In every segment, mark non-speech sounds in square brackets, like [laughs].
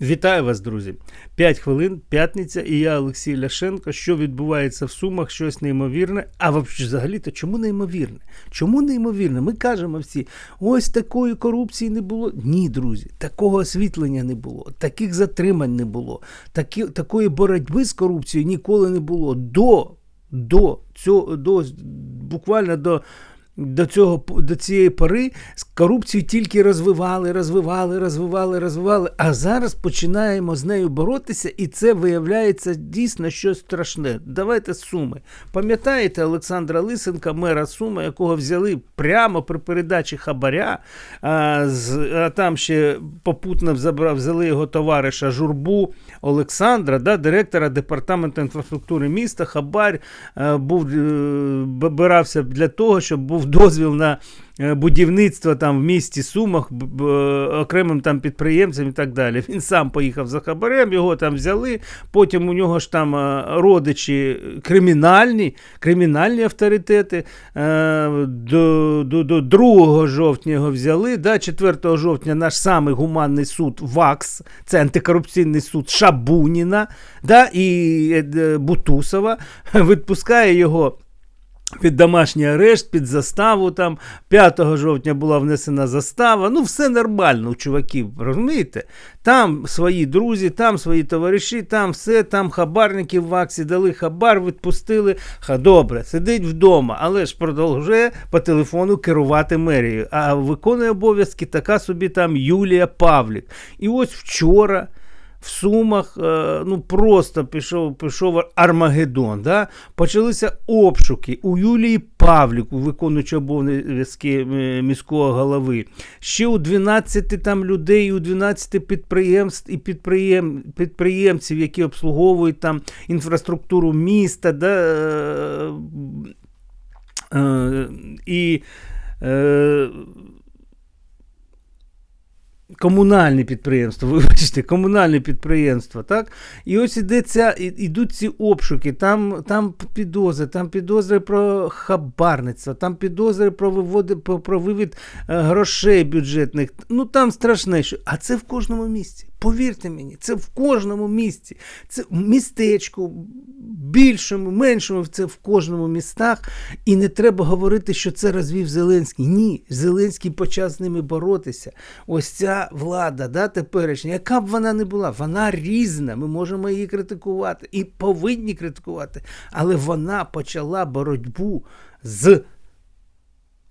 Вітаю вас, друзі! 5 хвилин, п'ятниця, і я Олексій Ляшенко. Що відбувається в Сумах, щось неймовірне. А взагалі-то чому неймовірне? Чому неймовірне? Ми кажемо всі, ось такої корупції не було. Ні, друзі, такого освітлення не було, таких затримань не було, такі, такої боротьби з корупцією ніколи не було. До, до цього, до буквально до до цього до цієї пори корупцію тільки розвивали, розвивали, розвивали, розвивали. А зараз починаємо з нею боротися, і це виявляється дійсно щось страшне. Давайте суми. Пам'ятаєте Олександра Лисенка, мера Суми, якого взяли прямо при передачі хабаря, а, з, а там ще попутно забрав, взяли його товариша Журбу Олександра, да, директора департаменту інфраструктури міста. Хабар а, був е, бирався для того, щоб був дозвіл на е, будівництво там в місті Сумах окремим там підприємцям і так далі. Він сам поїхав за хабарем, його там взяли. Потім у нього ж там е, родичі кримінальні, кримінальні авторитети. Е, до до, до 2 жовтня його взяли. Да, 4 жовтня наш самий гуманний суд ВАКС, це антикорупційний суд Шабуніна да, і Бутусова, [laughs] відпускає його. Під домашній арешт, під заставу там 5 жовтня була внесена застава. Ну, все нормально у чуваків, розумієте? Там свої друзі, там свої товариші, там все, там хабарники в ваксі дали хабар, відпустили. Ха, добре, сидить вдома, але ж продовжує по телефону керувати мерією. А виконує обов'язки така собі там Юлія Павлік. І ось вчора в Сумах е, ну просто пішов пішов Армагеддон. Да? Почалися обшуки у Юлії Павліку, виконуючи обов'язки е, міського голови. Ще у 12 там людей, у 12 підприємств і підприєм, підприємців, які обслуговують там інфраструктуру міста. Да? Е, е, і е, Комунальне підприємство, [laughs] вибачте, комунальне підприємство, так? І ось ідеться, ідуть ці обшуки, там там підозри, там підозри про хабарництво, там підозри про виводи, про, про вивід е, грошей бюджетних. Ну там страшне, що. А це в кожному місці. Повірте мені, це в кожному місці. Це містечку, більшому, меншому, це в кожному містах. І не треба говорити, що це розвів Зеленський. Ні, Зеленський почав з ними боротися. Ось ця влада, да, теперішня, яка б вона не була, вона різна. Ми можемо її критикувати і повинні критикувати. Але вона почала боротьбу з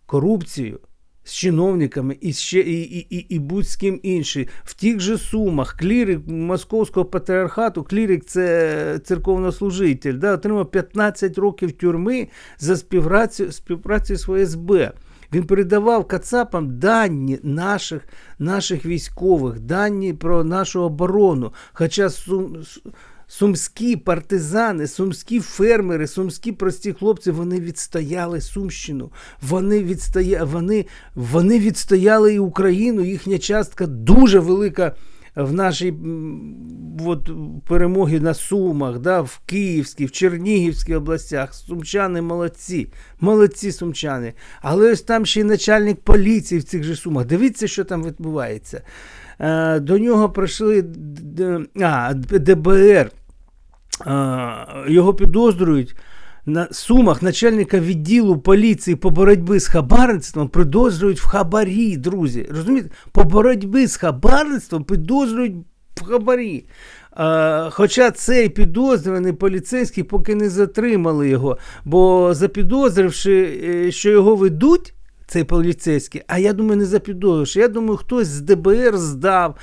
корупцією з чиновниками і ще і, і, і, і будь-з ким іншим. В тих же сумах клірик Московського патріархату, клірик це церковнослужитель, да, отримав 15 років тюрми за співпрацю співпрацю з ФСБ. Він передавав Кацапам дані наших наших військових, дані про нашу оборону. Хоча сум, Сумські партизани, сумські фермери, сумські прості хлопці, вони відстояли Сумщину. Вони відстояли, вони, вони відстояли і Україну. Їхня частка дуже велика в нашій от, перемогі на Сумах, да, в Київській, в Чернігівській областях. Сумчани молодці, молодці сумчани. Але ось там ще й начальник поліції в цих же сумах. Дивіться, що там відбувається. Е, до нього прийшли а, ДБР. Його підозрюють на Сумах начальника відділу поліції по боротьбі з хабарництвом підозрюють в хабарі, друзі. Розумієте? По боротьбі з хабарництвом підозрюють в хабарі. Хоча цей підозрюваний поліцейський поки не затримали його, бо запідозривши, е, що його ведуть. Цей поліцейський, а я думаю, не запідозривши. Я думаю, хтось з ДБР здав,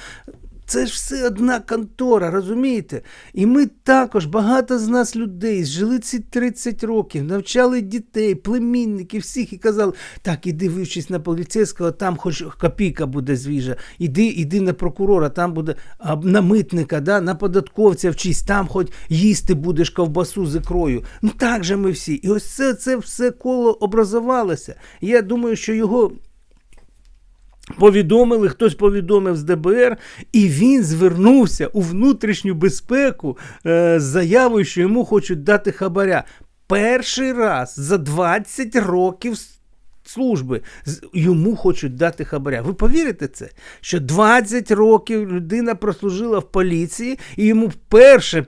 це ж все одна контора, розумієте? І ми також, багато з нас людей, жили ці 30 років, навчали дітей, племінників, всіх і казали, так, іди вивчись на поліцейського, там хоч копійка буде звіжа, іди іди на прокурора, там буде а, на митника, да, на податковця вчись, там хоч їсти будеш ковбасу з ікрою. Ну так же ми всі. І ось це, це все коло образувалося. Я думаю, що його. Повідомили, хтось повідомив з ДБР, і він звернувся у внутрішню безпеку е, з заявою, що йому хочуть дати хабаря. Перший раз за 20 років спецслужби з- йому хочуть дати хабаря. Ви повірите це? Що 20 років людина прослужила в поліції, і йому вперше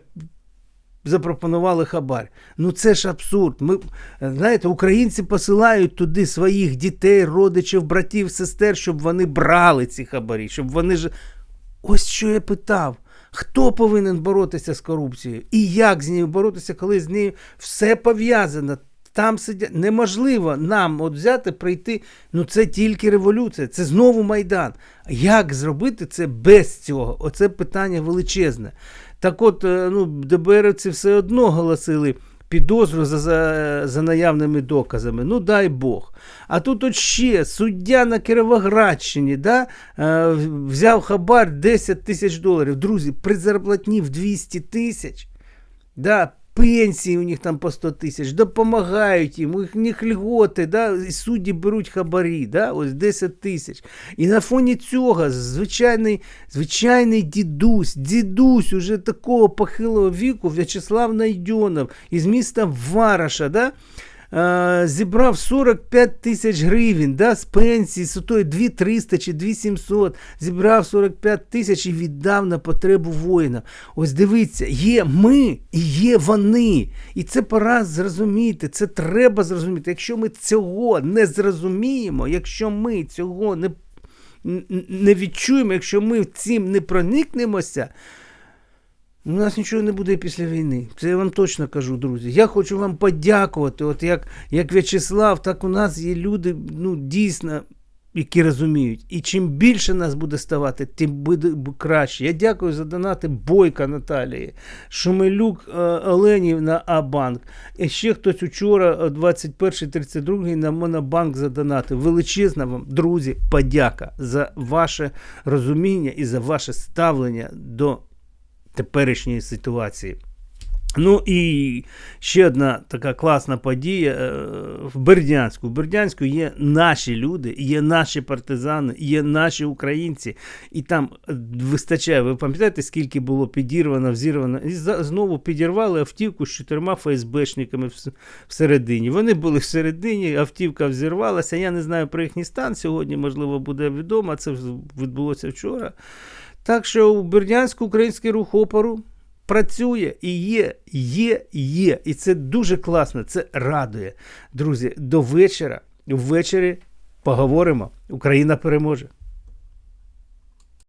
запропонували хабар. Ну це ж абсурд. Ми, знаєте, українці посилають туди своїх дітей, родичів, братів, сестер, щоб вони брали ці хабарі, щоб вони ж. Ось що я питав. Хто повинен боротися з корупцією? І як з нею боротися, коли з нею все пов'язано? Там сидять. Неможливо нам от взяти, прийти. Ну це тільки революція, це знову Майдан. Як зробити це без цього? Оце питання величезне. Так от, е, ну, ДБРівці все одно голосили підозру за, за, за наявними доказами. Ну, дай Бог. А тут от ще суддя на Кіровоградщині да, е, взяв хабар 10 тисяч доларів. Друзі, при зарплатні в 200 тисяч. Да, пенсії у них там по 100 тисяч, допомагають їм, у них льготи, да, і судді беруть хабарі, да, ось 10 тисяч. І на фоні цього звичайний, звичайний дідусь, дідусь уже такого похилого віку, В'ячеслав Найдьонов із міста Вараша, да, е, зібрав 45 тисяч гривень да, з пенсії, з тої 2300 чи 2700, зібрав 45 тисяч і віддав на потребу воїна. Ось дивіться, є ми і є вони. І це пора зрозуміти, це треба зрозуміти. Якщо ми цього не зрозуміємо, якщо ми цього не, не відчуємо, якщо ми цим не проникнемося, у нас нічого не буде після війни. Це я вам точно кажу, друзі. Я хочу вам подякувати. От як, як В'ячеслав, так у нас є люди, ну, дійсно, які розуміють. І чим більше нас буде ставати, тим буде краще. Я дякую за донати Бойка Наталії, Шумилюк е, Оленів на А-банк. І ще хтось учора, о 21-32 на Монобанк задонатив. Величезна вам, друзі, подяка за ваше розуміння і за ваше ставлення до теперішньої ситуації. Ну і ще одна така класна подія е, в Бердянську. В Бердянську є наші люди, є наші партизани, є наші українці. І там вистачає. Ви пам'ятаєте, скільки було підірвано, взірвано? І знову підірвали автівку з чотирма ФСБшниками всередині. Вони були всередині, автівка взірвалася. Я не знаю про їхній стан. Сьогодні, можливо, буде відомо. Це відбулося вчора. Так що у Бердянську український рух опору працює і є, є, є. І це дуже класно, це радує. Друзі, до вечора, ввечері поговоримо. Україна переможе.